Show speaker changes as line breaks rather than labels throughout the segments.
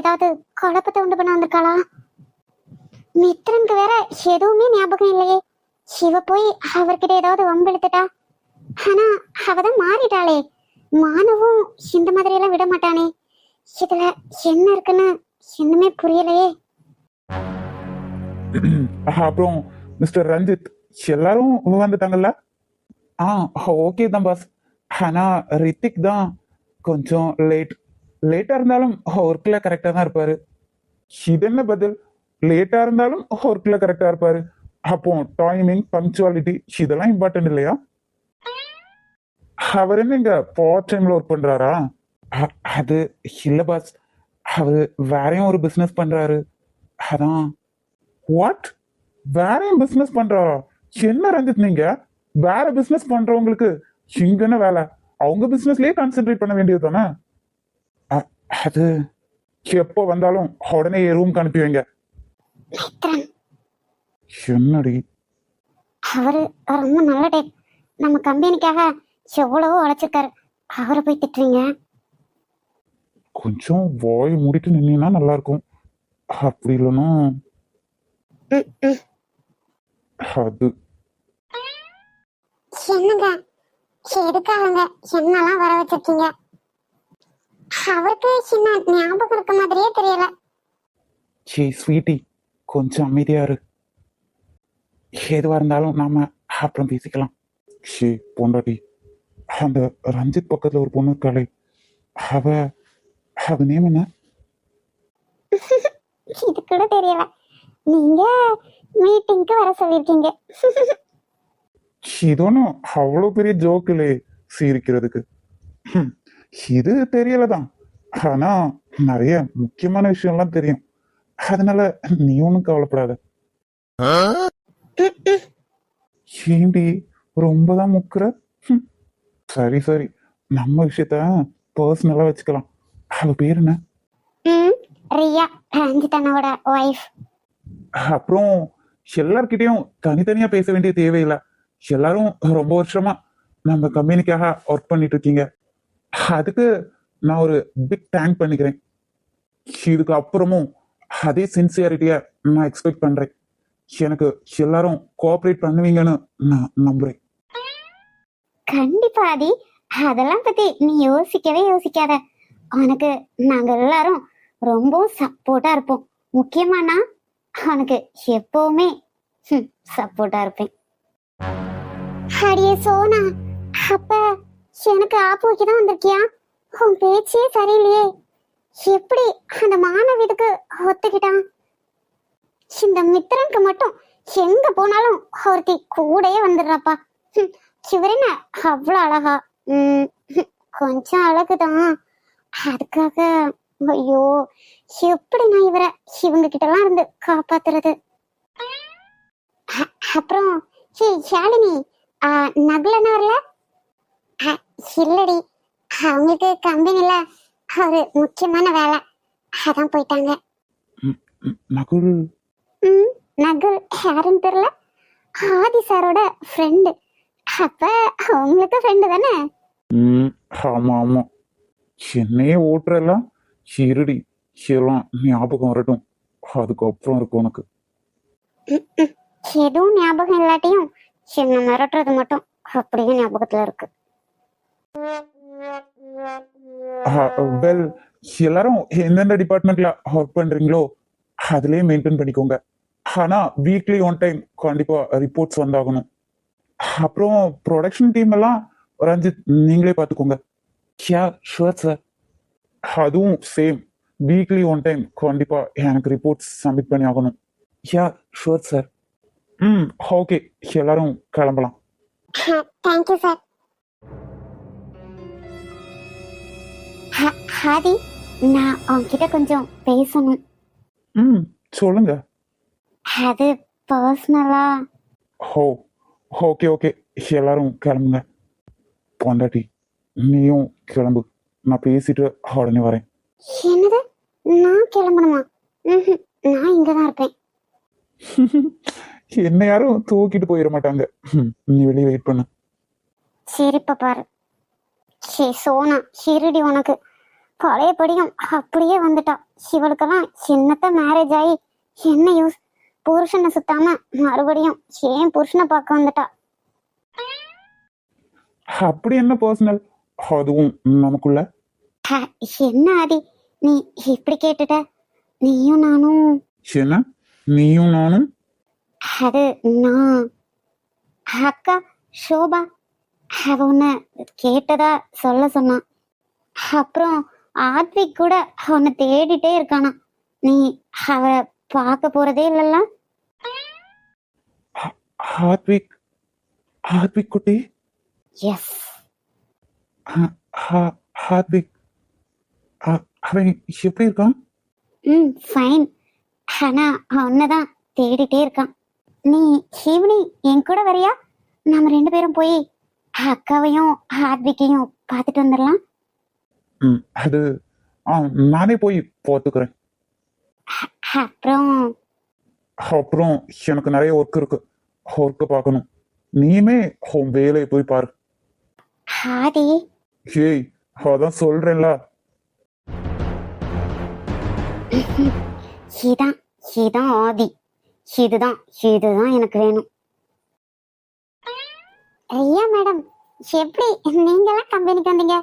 ஏதாவது குழப்பத்தை உண்டு பண்ண வந்திருக்காளா? மித்ரனுக்கு வேற எதுவுமே ஞாபகம் இல்லையே. சிவ போய் அவர்கிட்ட ஏதாவது வம்பிழுத்துட்டா ஆனா அவதான் மாறிட்டாளே. மானவும் இந்த மாதிரி எல்லாம் விட மாட்டானே. இதுல என்ன இருக்குன்னு இன்னுமே புரியலையே.
அப்புறம் மிஸ்டர் ரஞ்சித் எல்லாரும் வந்துட்டாங்கல்ல ஆ ஓகே தான் பாஸ். ஆனா ரித்திக் தான் கொஞ்சம் லேட் லேட்டா இருந்தாலும் ஒர்க்ல கரெக்டா தான் இருப்பாரு. இது என்ன பதில்? லேட்டா இருந்தாலும் ஒர்க்ல கரெக்டா இருப்பாரு. அப்போ டைமிங் பங்க்சுவாலிட்டி இதெல்லாம் இம்பார்ட்டன்ட் இல்லையா? அவர் என்ன இங்க பார்ட் டைம்ல ஒர்க் பண்றாரா? அது இல்ல பாஸ் அவர் வேறையும் ஒரு பிசினஸ் பண்றாரு. அதான். வாட் வேறையும் பிசினஸ் பண்றாரா? என்ன ரஞ்சித் நீங்க? வேற பிசினஸ் பண்றவங்களுக்கு இங்கன்னு என்ன வேலை? அவங்க பிசினஸ்லயே கான்சென்ட்ரேட் பண்ண வேண்டியது தானே அது எப்போ வந்தாலும் உடனே ரூம்க்கு அனுப்பி வைங்க. என்னடி?
அவரு ரொம்ப நல்ல டைப் நம்ம கம்பெனிக்காக எவ்வளவோ உழைச்சிருக்காரு அவரை போய் திட்டுறீங்க.
கொஞ்சம் வாய் மூடிட்டு நின்னா நல்லா இருக்கும் அப்படி இல்லைன்னா. அது.
என்னங்க? எதுக்காகங்க? என்னெல்லாம் வர வச்சிருக்கீங்க? அவருக்கு சின்ன ஞாபகம் இருக்க மாதிரியே தெரியல.
சே ஸ்வீட்டி கொஞ்சம் அமைதியா இரு. எதுவா இருந்தாலும் நாம அப்புறம் பேசிக்கலாம். ஷே பொண்டாட்டி அந்த ரஞ்சித் பக்கத்துல ஒரு பொண்ணு இருக்காளே அவ அவ நேம் என்ன?
இது கூட தெரியல. நீங்க மீட்டிங்க்கு வர சொல்லிருக்கீங்க
இது ஒன்றும் அவ்வளோ பெரிய ஜோக் இல்லையே சிரிக்கிறதுக்கு. இது தெரியலதான். ஆனா நிறைய முக்கியமான விஷயம்லாம் தெரியும். அதனால நீ ஒன்றும் கவலைப்படாத. ஏண்டி ரொம்ப தான் முக்குற. சரி சரி. நம்ம விஷயத்த பர்சனலா வச்சுக்கலாம். அவ பேர் என்ன?
ரியா ரஞ்சித் அண்ணாவோட ஒய்ஃப்
அப்புறம் எல்லார்கிட்டயும் தனித்தனியா பேச வேண்டிய தேவையில்லை. எல்லாரும் ரொம்ப வருஷமா நம்ம கம்பெனிக்காக ஒர்க் பண்ணிட்டு இருக்கீங்க. அதுக்கு நான் ஒரு பிக் தேங்க் பண்ணிக்கிறேன். இதுக்கு அப்புறமும் அதே சின்சியாரிட்டியை நான் எக்ஸ்பெக்ட் பண்றேன். எனக்கு எல்லாரும் கோஆப்ரேட் பண்ணுவீங்கன்னு நான் நம்புறேன்.
கண்டிப்பா ஆதி. அதெல்லாம் பத்தி நீ யோசிக்கவே யோசிக்காத. உனக்கு நாங்க எல்லாரும் ரொம்ப சப்போர்ட்டா இருப்போம். முக்கியமா நான் உனக்கு எப்பவுமே சப்போர்ட்டா இருப்பேன். அடியே சோனா அப்ப எனக்கு ஆப்பு வைக்க தான் வந்திருக்கியா? உன் பேச்சே சரியில்லையே. எப்படி அந்த மாணவிதுக்கு ஒத்துக்கிட்டான்? இந்த மித்திரனுக்கு மட்டும் எங்க போனாலும் ஒருத்தி கூடயே வந்துடுறாப்பா. இவர் என்ன அவ்வளோ அழகா? உம் கொஞ்சம் அழகுதான் அதுக்காக ஐயோ எப்படி நான் இவரை இவங்க கிட்ட எல்லாம் இருந்து காப்பாத்துறது? அ- அப்புறம் ஹே ஷாலினி ஆஹ் நகுல் வரல இல்லடி. அவங்களுக்கு கம்பெனில ஒரு முக்கியமான வேலை. அதான் போயிட்டாங்க.
நகுல்.
ம் நகுல். யாருன்னு தெரியல. ஆதி சாரோட ஃப்ரெண்டு அப்ப அவங்களுக்கு ஃப்ரெண்டு தானே?
ம், ஆமா ஆமா. என்னையே ஓட்டுறெல்லாம் இருடி. எல்லாம் ஞாபகம் வரட்டும். அதுக்கப்புறம் இருக்கும் உனக்கு.
எதுவும் ஞாபகம் இல்லாட்டியும் என்ன மிரட்டுறது மட்டும் அப்படியே ஞாபகத்துல இருக்கு.
வெல் எல்லாரும் எந்தெந்த டிபார்ட்மெண்ட்ல ஒர்க் பண்றீங்களோ அதுலயே மெயின்டைன் பண்ணிக்கோங்க. ஆனா வீக்லி ஒன் டைம் கண்டிப்பா ரிப்போர்ட்ஸ் வந்தாகணும். அப்புறம் ப்ரொடக்ஷன் டீம் எல்லாம் ரஞ்சித் நீங்களே பார்த்துக்கோங்க யா ஷுவர் சார் அதுவும் சேம் வீக்லி ஒன் டைம் கண்டிப்பா எனக்கு ரிப்போர்ட்ஸ் சப்மிட் பண்ணி ஆகணும். யா ஷுவர் சார் ம் ஓகே எல்லாரும் கிளம்பலாம்.
தேங்க்யூ சார் ஹாதி நான் உன்கிட்ட கொஞ்சம் பேசணும்.
ம் சொல்லுங்க.
அது பர்சனலா
ஹோ ஓகே ஓகே. எல்லாரும் கிளம்புங்க. பொண்டாட்டி நீயும் கிளம்பு. நான் பேசிட்டு உடனே வரேன்.
என்னது? நான் கிளம்பணுமா? நான் இங்க தான் இருப்பேன்.
என்ன யாரும் தூக்கிட்டு போயிட மாட்டாங்க. நீ வெளியே வெயிட் பண்ணு.
சரிப்பா பாரு. சே சோனா ஷிரடி உனக்கு. பழையபடியும் அப்படியே வந்துட்டா. இவளுக்கெல்லாம் சின்னத்த மேரேஜ் ஆகி என்ன யூஸ் புருஷனை சுத்தாம மறுபடியும் ஏன் புருஷனை பார்க்க வந்துட்டா?
அப்படி என்ன பர்சனல் அதுவும் நமக்குள்ள.
என்ன ஆதி? நீ இப்படி கேட்டுட்ட? நீயும் நானும்.
என்ன? நீயும் நானும்?
அது நான். அக்கா ஷோபா அவ உன்னை கேட்டதா சொல்ல சொன்னான். அப்புறம் ஆத்விக் கூட அவனை தேடிட்டே இருக்கானா. நீ அவரை பார்க்க போறதே இல்லல்ல?
ஹாத்விக் ஹாத்விக் குட்டி?
எஸ்
ஹா- ஹா- ஹாத்விக் அ- அவன் எப்படி இருக்கான்?
ம் ஃபைன் ஆனா அவனை தான் தேடிட்டே இருக்கான். நீ ஈவினிங் என் கூட வரியா? நம்ம ரெண்டு பேரும் போய் அக்காவையும் ஆத்விக்கையும் பார்த்துட்டு வந்துடலாம்.
ம், அது ஆ நானே போய் பார்த்துக்கிறேன்.
அப்புறம்?
அப்புறம் எனக்கு நிறைய ஒர்க் இருக்கு. ஒர்க்கை பார்க்கணும். நீயுமே உன் வேலையை போய் பாரு.
ஆதி.
ஏய் அதான் சொல்றேன்ல.
இதான் இதான் ஆதி. இதுதான் இதுதான் எனக்கு வேணும். ரியா மேடம் எப்படி நீங்களாம் கம்பெனிக்கு வந்தீங்க?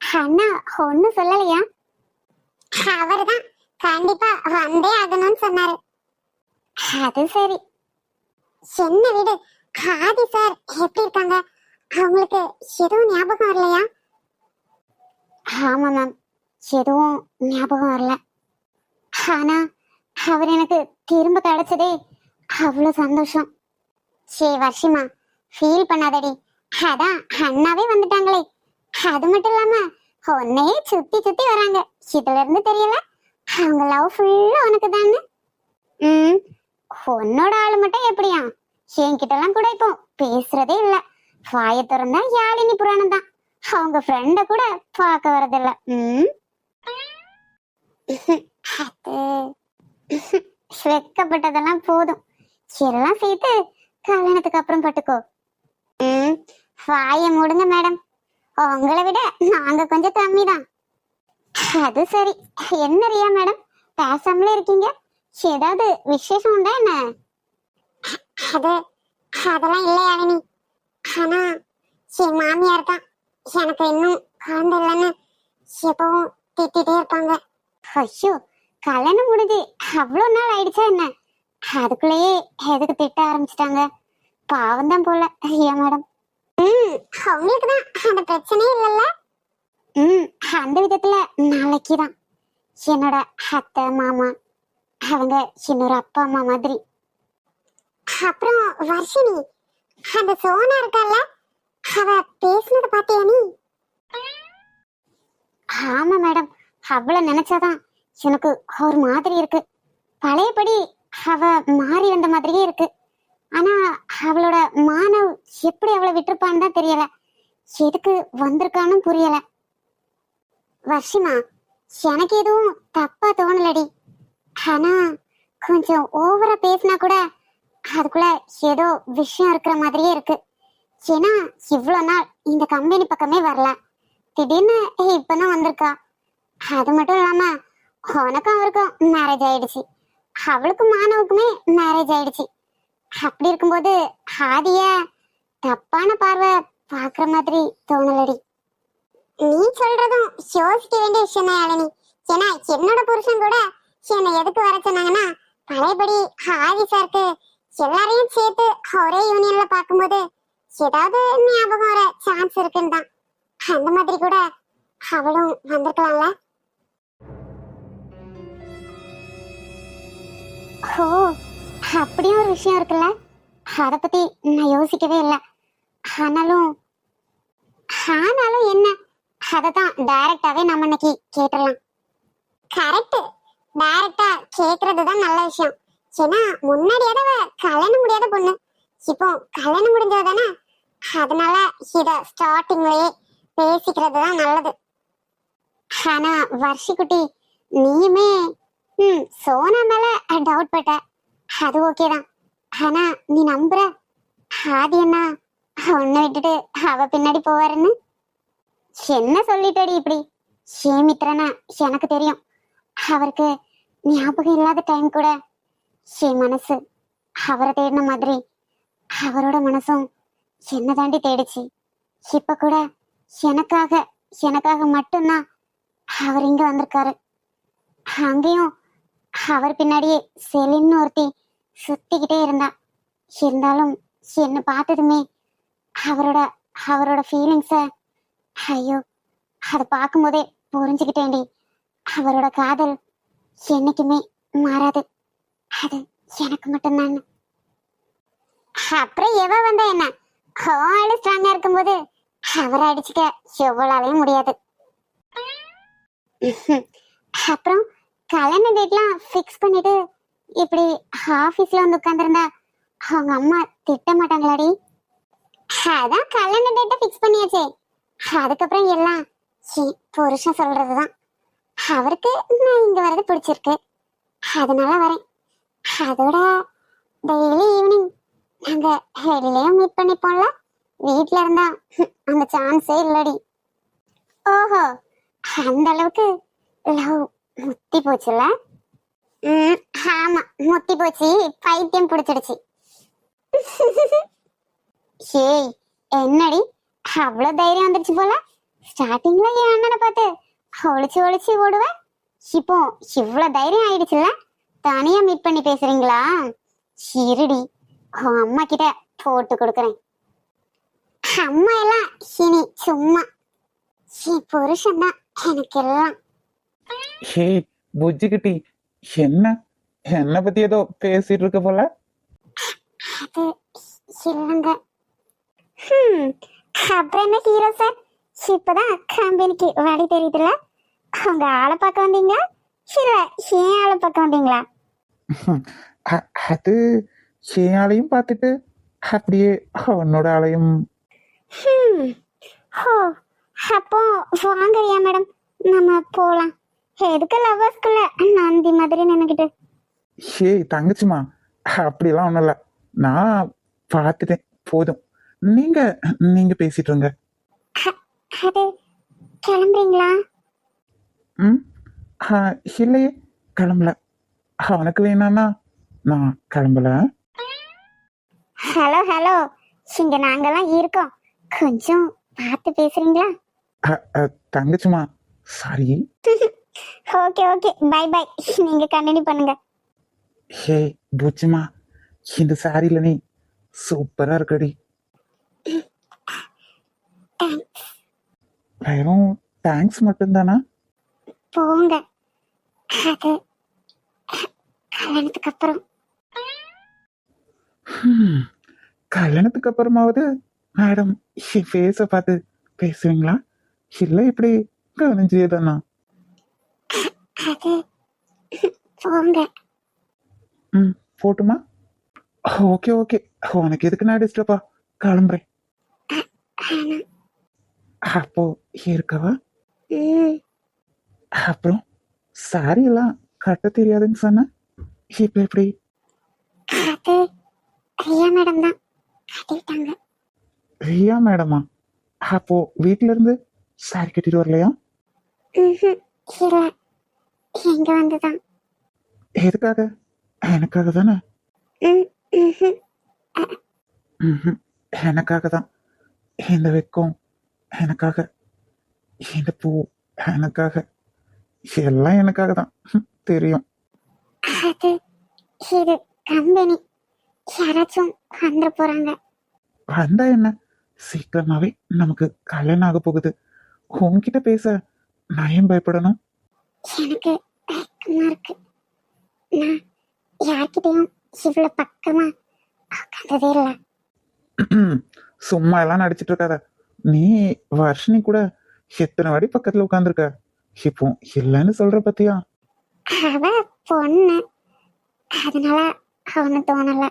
அண்ணா ஒன்னும் சொல்லலையா? அவர்தான் கண்டிப்பா வந்தே ஆகணும்னு சொன்னாரு. அது சரி. என்ன வீடு ஆதி சார் எப்படி இருக்காங்க? அவங்களுக்கு எதுவும் ஞாபகம் வரலையா? ஆமா மேம் எதுவும் ஞாபகம் வரல. ஆனா அவர் எனக்கு திரும்ப கிடைச்சதே அவ்வளோ சந்தோஷம். சே வர்ஷிமா ஃபீல் பண்ணாதடி. அதான் அண்ணாவே வந்துட்டாங்களே. அது மட்டும் இல்லாம உன்னையே சுத்தி சுத்தி வராங்க. இதுல இருந்து தெரியல அவங்க லவ் ஃபுல்லா உனக்கு தானே ம் உன்னோட ஆளு மட்டும் எப்படியா? என்கிட்டலாம் கூட இப்போ பேசுறதே இல்ல. வாயை திறந்தா யாழினி புராணம் தான். அவங்க ஃப்ரெண்ட கூட பார்க்க வரதில்ல ம். அது வெக்கப்பட்டதெல்லாம் போதும். எல்லாம் சேர்த்து கல்யாணத்துக்கு அப்புறம் பட்டுக்கோ. வாயை மூடுங்க மேடம் உங்களை விட நாங்க கொஞ்சம் கம்மி தான் அது சரி. என்ன ரியா மேடம் பேசாமலே இருக்கீங்க? ஏதாவது விசேஷம் உண்டா என்ன? அது அதெல்லாம் இல்லை யாழினி ஆனா என் மாமியார் தான். எனக்கு இன்னும் குழந்தை இல்லைன்னு எப்பவும் திட்டிகிட்டே இருப்பாங்க. ஐயோ கல்யாணம் முடிஞ்சு அவ்வளோ நாள் ஆயிடுச்சா என்ன? அதுக்குள்ளேயே எதுக்கு திட்ட ஆரம்பிச்சிட்டாங்க? பாவம் தான் போல ஐயா மேடம் ம் அவங்களுக்கு தான் அந்த பிரச்சனையே இல்லைல்ல? ம் அந்த விதத்துல நாளைக்கு தான். என்னோட அத்தை மாமா அவங்க என்னோட அப்பா அம்மா மாதிரி. அப்புறம் வர்ஷினி அந்த சோனா இருக்கால அவ பேசுனத பாத்தியா நீ? ஆமா மேடம். அவளை நினைச்சாதான் எனக்கு ஒரு மாதிரி இருக்கு. பழையபடி அவ மாறி வந்த மாதிரியே இருக்கு. ஆனா அவளோட மானவ் எப்படி அவளை விட்டுருப்பான்னு தான் தெரியல. எதுக்கு வந்திருக்கான்னு புரியல. வர்ஷிமா எனக்கு எதுவும் தப்பா தோணலடி. ஆனா கொஞ்சம் ஓவரா பேசினா கூட அதுக்குள்ள ஏதோ விஷயம் இருக்கிற மாதிரியே இருக்கு. ஏன்னா இவ்வளோ நாள் இந்த கம்பெனி பக்கமே வரல. திடீர்னு இப்பதான் வந்திருக்கா. அது மட்டும் இல்லாம உனக்கும் அவருக்கும் மேரேஜ் ஆயிடுச்சு. அவளுக்கும் மாணவுக்குமே மேரேஜ் ஆயிடுச்சு. அப்படி இருக்கும்போது ஹாதிய தப்பான பார்வை பாக்குற மாதிரி தோணலடி. நீ சொல்றதும் யோசிக்க வேண்டிய விஷயம் தான் யாழினி. ஏன்னா என்னோட புருஷன் கூட என்னை எதுக்கு வர சொன்னாங்கன்னா பழையபடி ஹாதி சாருக்கு எல்லாரையும் சேர்த்து ஒரே யூனியன்ல பார்க்கும்போது ஏதாவது ஞாபகம் வர சான்ஸ் இருக்குன்னு தான். அந்த மாதிரி கூட அவளும் வந்திருக்கலாம்ல. ஓ அப்படியும் ஒரு விஷயம் இருக்குல்ல? அதை பத்தி நான் யோசிக்கவே இல்லை. ஆனாலும் ஆனாலும் என்ன? அதை தான் டைரக்டாவே நம்ம இன்னைக்கு கேட்டுடலாம். கரெக்ட் டைரக்டா கேட்கறது தான் நல்ல விஷயம். ஏன்னா முன்னாடியாவது அவ கல்யாணம் முடியாத பொண்ணு. இப்போ கல்யாணம் முடிஞ்சது தானே அதனால இத ஸ்டார்டிங்லயே பேசிக்கிறது தான் நல்லது. ஆனா வர்ஷிக்குட்டி நீயுமே ம் சோனா மேல டவுட் பட்ட. அது ஓகே தான். ஆனா நீ நம்புற ஆதி அண்ணா உன்னை விட்டுட்டு அவ பின்னாடி போவாருன்னு? என்ன சொல்லிட்டடி இப்படி? சேமித்ரனா எனக்கு தெரியும். அவருக்கு ஞாபகம் இல்லாத டைம் கூட என் மனசு அவரை தேடின மாதிரி அவரோட மனசும் என்ன தாண்டி தேடிச்சு. இப்ப கூட எனக்காக எனக்காக மட்டும்தான் அவர் இங்க வந்திருக்காரு. அங்கேயும் அவர் பின்னாடியே செலின்னு ஒருத்தி சுத்திக்கிட்டே இருந்தா. இருந்தாலும் என்ன பார்த்ததுமே அவரோட அவரோட ஃபீலிங்ஸ ஐயோ அதை பார்க்கும்போதே புரிஞ்சுக்கிட்டேன்டி. அவரோட காதல் என்னைக்குமே மாறாது. அது எனக்கு மட்டும்தான். அப்புறம் எவ வந்தா என்ன? ஆளு ஸ்ட்ராங்கா இருக்கும்போது அவரை அடிச்சுக்க எவ்வளவு முடியாது. அப்புறம் கல்யாண டேட்லாம் ஃபிக்ஸ் பண்ணிட்டு இப்படி ஆஃபீஸ்ல வந்து உட்காந்துருந்தா அவங்க அம்மா திட்ட மாட்டாங்களாடி? அதான் கல்யாண டேட்டை ஃபிக்ஸ் பண்ணியாச்சே. அதுக்கப்புறம் எல்லாம் புருஷன் புருஷன் சொல்றதுதான். அவருக்கு நான் இங்கே வர்றது பிடிச்சிருக்கு. அதனால வரேன். அதோட டெய்லி ஈவினிங் நாங்கள் ஹெல்லையும் மீட் பண்ணிப்போம்ல. வீட்டில் இருந்தா அந்த சான்ஸே இல்லடி. ஓஹோ அந்த அளவுக்கு லவ் முத்தி போச்சுல ஆமா முத்தி போச்சு. பைத்தியம் பிடிச்சிடுச்சு. ஏய் என்னடி? அவ்வளவு தைரியம் வந்துருச்சு போல. ஸ்டார்டிங்ல என் அண்ணனை பார்த்து ஒளிச்சு ஒளிச்சு ஓடுவேன் இப்போ இவ்வளவு தைரியம் ஆயிடுச்சுல தனியா மீட் பண்ணி பேசுறீங்களா? இருடி உன் அம்மா கிட்ட போட்டு கொடுக்குறேன். அம்மா எல்லாம் இனி சும்மா. என் புருஷன் தான் எனக்கு எல்லாம்
ஹே புஜ்ஜிக்கிட்டி என்ன? என்ன பத்தி ஏதோ பேசிட்டு இருக்க போல?
இல்லைங்க. அப்புறம் என்ன ஹீரோ சார் இப்பதான் கம்பெனிக்கு வழி தெரியுதுல்ல? உங்க ஆளை பார்க்க வந்தீங்களா இல்ல ஏன் ஆளை பார்க்க வந்தீங்களா?
அது என் ஆளையும் பார்த்துட்டு அப்படியே அவனோட ஆளையும்
ஓ அப்போ வாங்கறியா மேடம். நம்ம போலாம். எதுக்கு லவ்வர்ஸ்குள்ள நந்தி மாதிரி நினைக்கிட்டு
ஹே தங்கச்சிமா அப்படிலாம் ஒன்றும் இல்லை நான் பார்த்துட்டேன் போதும். நீங்க நீங்க பேசிட்டு இருங்க.
அது கிளம்புறீங்களா?
ம் ஆ, இல்லையே கிளம்பல. அவனுக்கு வேணான்னா நான் கிளம்பல.
ஹலோ ஹலோ இங்க நாங்கெல்லாம் இருக்கோம். கொஞ்சம் பார்த்து பேசுறீங்களா?
அ, அ, தங்கச்சிமா sorry
okay okay. Bye bye நீங்க கண்டினியூ பண்ணுங்க.
ஹே பூச்சிமா இந்த சாரியில நீ சூப்பரா இருக்கடி. வெறும் தேங்க்ஸ் மட்டும்தானா?
போங்க. அது கல்யாணத்துக்கு அப்புறம்.
கல்யாணத்துக்கு அப்புறமாவது மேடம் ஃபேஸை பார்த்து பேசுவீங்களா? இல்லை இப்படி கவனிஞ்சே தானா?
அது போங்க.
ம் போட்டுமா? Okay okay. உனக்கு எதுக்கு நான் டிஸ்டர்பா கிளம்புறேன். அப்போ இருக்கவா? அப்புறம் சாரி எல்லாம் கட்ட தெரியாதுன்னு சொன்ன? இப்போ எப்படி?
ரியா மேடம் தான். கட்டிட்டாங்க.
ரியா மேடமா அப்போ வீட்ல இருந்து சாரி கட்டிட்டு வரலையா.
இல்ல எங்க வந்துதான்.
எதுக்காக? எனக்காக தானே. எனக்காக தான். இந்த வெக்கம் எனக்காக. இந்த பூ எனக்காக. எல்லாம் எனக்காக தான். தெரியும்.
அது இது கம்பெனி. யாராச்சும் வந்துட போறாங்க.
வந்தா என்ன? சீக்கிரமாவே நமக்கு கல்யாணம் ஆக போகுது. உன்கிட்ட பேச நான் ஏன் பயப்படணும்?
எனக்கு வெக்கமா இருக்கு. நான் யார்கிட்டயும் இவ்வளவு பக்கமா உட்காந்ததே இல்ல.
சும்மா எல்லாம் நடிச்சிட்டு இருக்காத. நீ வர்ஷினி கூட எத்தனை வாடி பக்கத்துல உட்காந்துருக்க இப்போ இல்லைன்னு சொல்ற பத்தியா?
அவ பொண்ணு. அதனால அவனு தோணல.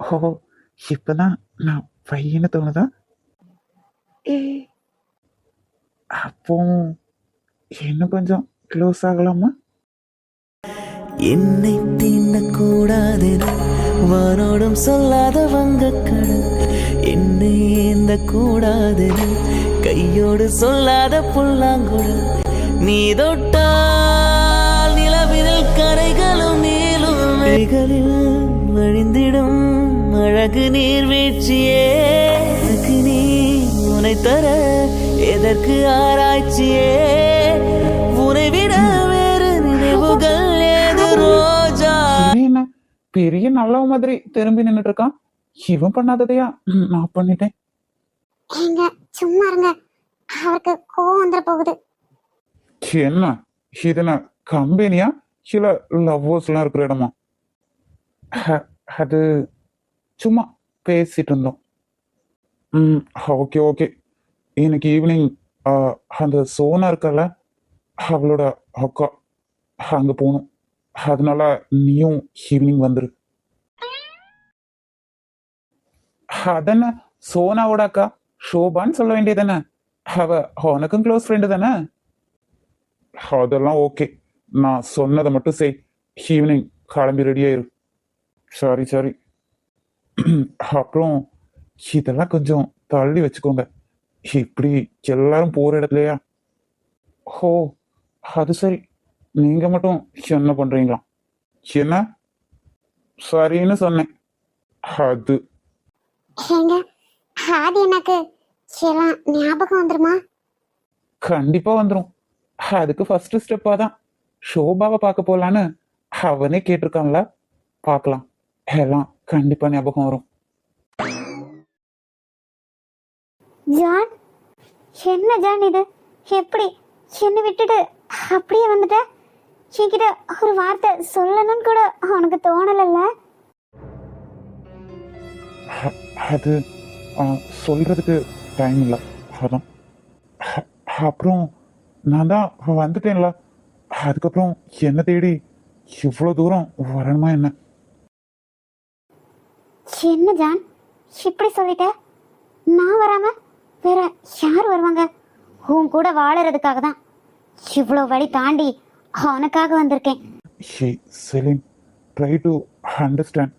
ஓ இப்பதான் நான் பையன்னு தோணுதா? அப்போ இன்னும் கொஞ்சம் க்ளோஸ் ஆகலாமா?
என்னை தீண்டக்கூடாதென வானோடும் சொல்லாத வங்கக்கடல். என்னை ஏந்த நீந்த கூடாது கையோடு சொல்லாத புல்லாங்குழல். நீ தொட்டால் நிலவினில் கரைகளும் நீளும் கைகளில் வழிந்திடும் அழகு நீர்வீழ்ச்சியே நீ உனை தர எதற்கு ஆராய்ச்சியே. உனை
பெரிய நல்லவ மாதிரி திரும்பி நின்னுட்டு இருக்கான் இவன் பண்ணாததையா? நான் பண்ணிட்டேன்.
ஏங்க சும்மா இருங்க. அவருக்கு கோவம் வந்துட போகுது.
என்ன? இது கம்பெனியா? இல்ல லவ்வர்ஸ் எல்லாம் இருக்கிற இடமா? அது சும்மா பேசிட்டு இருந்தோம். ம் ஓகே ஓகே இன்னைக்கு ஈவினிங் அந்த சோனா இருக்கல அவளோட அக்கா அங்க போகணும். அதனால நீயும் ஈவினிங் வந்துரு. அதென்ன? சோனாவோட அக்கா? ஷோபான்னு சொல்ல வேண்டியதானே அவ உனக்கும் க்ளோஸ் ஃப்ரெண்டு தானே? அதெல்லாம் ஓகே நான் சொன்னதை மட்டும் செய். ஈவினிங் கிளம்பி ரெடியாயிரு சாரி சாரி. அப்புறம் இதெல்லாம் கொஞ்சம் தள்ளி வச்சுக்கோங்க. இப்படி எல்லாரும் போற இடத்துலயா? ஓ அது சரி. நீங்க மட்டும் என்ன பண்றீங்களா? என்ன? சரின்னு சொன்னேன். அது.
ஏங்க ஆதி எனக்கு எல்லாம் ஞாபகம் வந்துருமா?
கண்டிப்பா வந்துடும் அதுக்கு ஃபர்ஸ்ட் ஸ்டெப்பா தான் ஷோபாவை பார்க்க போலான்னு அவனே கேட்டிருக்கான்ல. பார்க்கலாம். எல்லாம் கண்டிப்பா ஞாபகம் வரும்.
ஜான் என்ன ஜான் இது? எப்படி? என்னை விட்டுட்டு அப்படியே வந்துட்ட? என்கிட்ட ஒரு வார்த்தை சொல்லணும்னு கூட உனக்கு தோணலல்ல?
அது ஆ, சொல்றதுக்கு டைம் இல்லை அதான். அப்புறம் நான் தான் வந்துட்டேன்ல. அதுக்கப்புறம் என்ன தேடி இவ்வளோ தூரம் வரணுமா என்ன?
என்ன ஜான்? இப்படி சொல்லிட்ட? நான் வராம வேற யார் வருவாங்க? உன் கூட வாழறதுக்காக தான். இவ்வளோ வழி தாண்டி உனக்காக வந்திருக்கேன்.
Hey Celine try to understand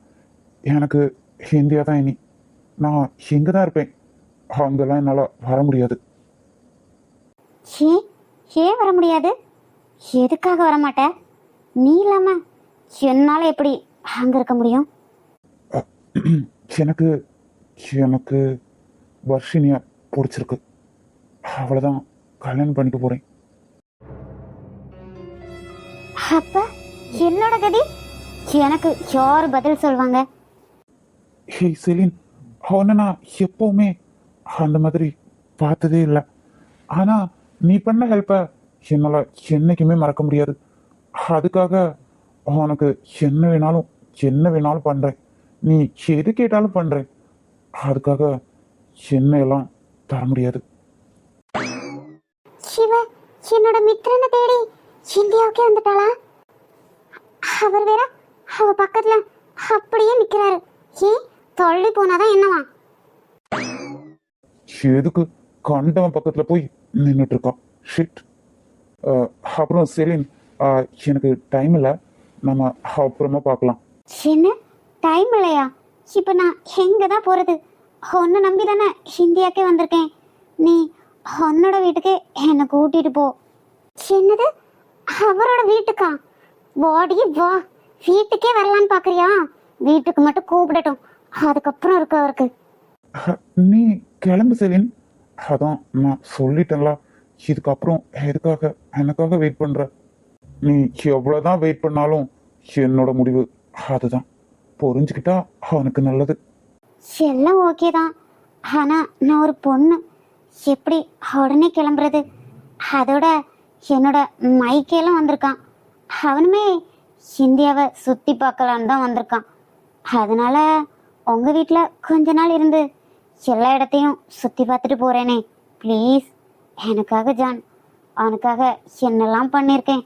எனக்கு ஹிந்தியா தான் இனி. நான் இங்கே தான் இருப்பேன். அங்கெல்லாம் என்னால் வர முடியாது.
ஏன் ஏன் வர முடியாது? எதுக்காக வர மாட்ட? நீ இல்லாம என்னால எப்படி அங்க இருக்க முடியும்?
எனக்கு எனக்கு வர்ஷினியா பிடிச்சிருக்கு. அவ்வளோதான் கல்யாணம் பண்ணிக்க போகிறேன்
அப்ப என்னோட கதி? எனக்கு யார் பதில் சொல்வாங்க?
ஹே செலின் அவனை நான் எப்பவுமே அந்த மாதிரி பார்த்ததே இல்லை. ஆனால் நீ பண்ண ஹெல்ப்பை என்னால் என்னைக்குமே மறக்க முடியாது. அதுக்காக உனக்கு என்ன வேணாலும் என்ன வேணாலும் பண்ணுறேன் நீ எது கேட்டாலும் பண்ணுறேன் அதுக்காக என்ன எல்லாம் தர முடியாது.
சிவ என்னோட மித்திரனை தேடி இந்தியாவுக்கே வந்துட்டாளா? அவர் வேற அவ பக்கத்துல அப்படியே நிக்கிறாரு. ஏன் தள்ளி போனாதான் என்னவா?
எதுக்கு? கண்டவன் பக்கத்தில் போய் நின்றுட்டு இருக்கான் ஷிட் அப்புறம் செலின் எனக்கு டைம் இல்லை. நம்ம அப்புறமா பார்க்கலாம்.
என்ன? டைம் இல்லையா? இப்ப நான் எங்க தான் போறது? உன்னை நம்பி தானே இந்தியாக்கே வந்திருக்கேன். நீ உன்னோட வீட்டுக்கே என்னை கூட்டிட்டு போ. என்னது? அவரோட வீட்டுக்கா? வாடி வா. வீட்டுக்கே வரலான்னு பாக்குறியா? வீட்டுக்கு மட்டும் கூப்பிடட்டும். அதுக்கப்புறம் இருக்கு அவருக்கு?
நீ கிளம்பு செலின். அதான் நான் சொல்லிட்டேன்ல. இதுக்கப்புறம் எதுக்காக எனக்காக வெயிட் பண்ற? நீ எவ்வளோதான் வெயிட் பண்ணாலும் என்னோட முடிவு அதுதான். புரிஞ்சுக்கிட்டா அவனுக்கு நல்லது.
எல்லாம் ஓகே தான். ஆனா நான் ஒரு பொண்ணு. எப்படி உடனே கிளம்புறது? அதோட என்னோட மைக்கேலும் வந்திருக்கான். அவனுமே இந்தியாவை சுத்தி பார்க்கலான்னு தான் வந்திருக்கான். அதனால உங்க வீட்டில் கொஞ்ச நாள் இருந்து எல்லா இடத்தையும் சுத்தி பார்த்துட்டு போறேனே. ப்ளீஸ் எனக்காக ஜான் அவனுக்காக என்னெல்லாம் பண்ணியிருக்கேன்?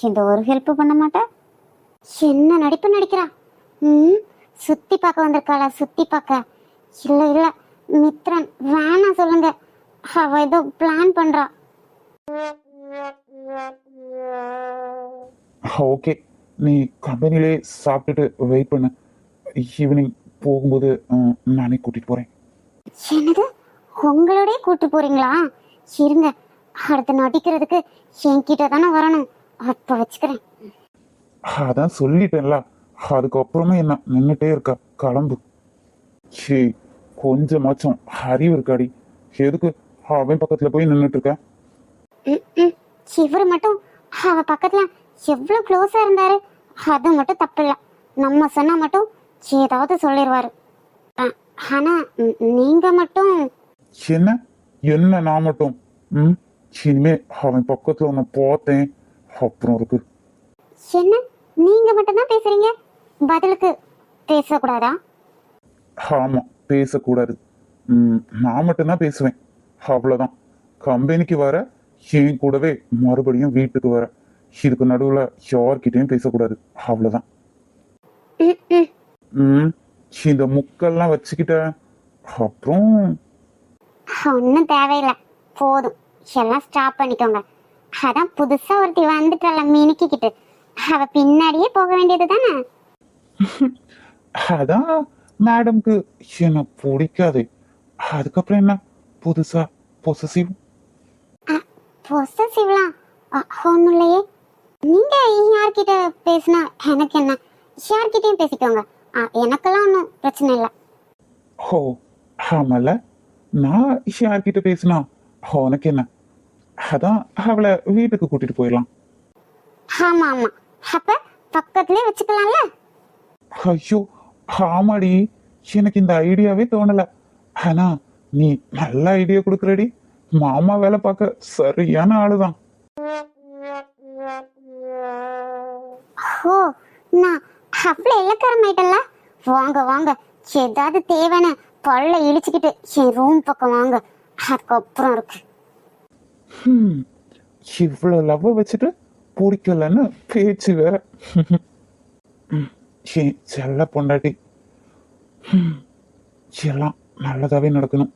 இந்த ஒரு ஹெல்ப் பண்ண மாட்டேன். என்ன நடிப்பு நடிக்கிறா ம் சுத்தி பார்க்க வந்திருக்காளா? சுத்தி பார்க்க. இல்லை இல்லை மித்ரன் வேணாம் சொல்லுங்க. அவ ஏதோ பிளான் பண்றா.
ஓகே. நீ கம்பெனிலே சாப்பிட்டுட்டு வெயிட் பண்ணு. ஈவினிங் போகும்போது நானே கூட்டிட்டு போறேன்.
என்னது? உங்களோடய கூட்டு போறீங்களா? இருங்க. அடுத்து நடிக்கிறதுக்கு என்கிட்ட தானே வரணும். அப்ப வச்சுக்கிறேன்.
அதான் சொல்லிட்டேன்ல. அதுக்கப்புறமா என்ன நின்னுட்டே இருக்கா. கிளம்பு. சே கொஞ்சமாச்சும் அறிவு இருக்காடி. எதுக்கு? அவன் பக்கத்துல போய் நின்னுட்டு இருக்க.
இவரு மட்டும் அவ பக்கத்துல எவ்வளவு க்ளோஸா இருந்தாரு அது மட்டும் தப்பு இல்ல நம்ம சொன்னா மட்டும் ஏதாவது சொல்லிடுவாரு ஆனா நீங்க மட்டும்.
என்ன? என்ன நான் மட்டும்? ம்? இனிமே அவன் பக்கத்துல உன்னை பார்த்தேன். அப்புறம் இருக்கு.
என்ன? நீங்க மட்டும் தான் பேசுறீங்க? பதிலுக்கு பேசக்கூடாதா?
ஆமா பேசக்கூடாது. நான் மட்டும்தான் பேசுவேன். அவ்வளவுதான். கம்பெனிக்கு வர என் கூடவே மறுபடியும் வீட்டுக்கு வர. இதுக்கு நடுவுல யார்கிட்டயும் பேசக்கூடாது.
ம். ம்
இந்த முக்கெல்லாம் வச்சுக்கிட்ட. அப்புறம்?
ஒன்றும் தேவையில்லை. போதும். எல்லாம் ஸ்டாப் பண்ணிக்கோங்க. அதான் புதுசா ஒருத்தி வந்துட்டால மினுக்கிக்கிட்டு. அவ பின்னாடியே போக வேண்டியது தானே?
அதான் மேடம்க்கு என்ன பிடிக்காது. அதுக்கப்புறம் என்ன? புதுசா பொசசிவ்
பொசசிவ்லாம் ஒன்றும் இல்லையே நீங்க யார்கிட்ட பேசினா எனக்கு என்ன? யார்கிட்டயும் பேசிக்கோங்க. எனக்கெல்லாம் ஒன்றும் பிரச்சனை இல்லை.
ஓ ஆமல நான் யார்கிட்ட பேசினா? உனக்கு என்ன? அதான் அவளை வீட்டுக்கு கூட்டிட்டு போயிடலாம்.
ஆமா ஆமா. அப்ப பக்கத்துலயே வச்சுக்கலாம்ல?
ஐயோ ஆமாடி. எனக்கு இந்த ஐடியாவே தோணல. ஆனா நீ நல்ல ஐடியா கொடுக்குறடி. மாமா வேலை பார்க்க சரியான ஆளுதான்.
ஓ நான் அவ்வளோ இலக்காரம் ஆயிட்டல வாங்க வாங்க. ஏதாவது தேவைன்னு பல்ல இழிச்சுக்கிட்டு என் ரூம் பக்கம் வாங்க. அதுக்கப்புறம் இருக்கு.
இவ்வளவு லவ் வச்சுட்டு பிடிக்கலன்னு பேச்சு வேற. ஏன் செல்ல பொண்டாட்டி? எல்லாம் நல்லதாவே நடக்கணும்.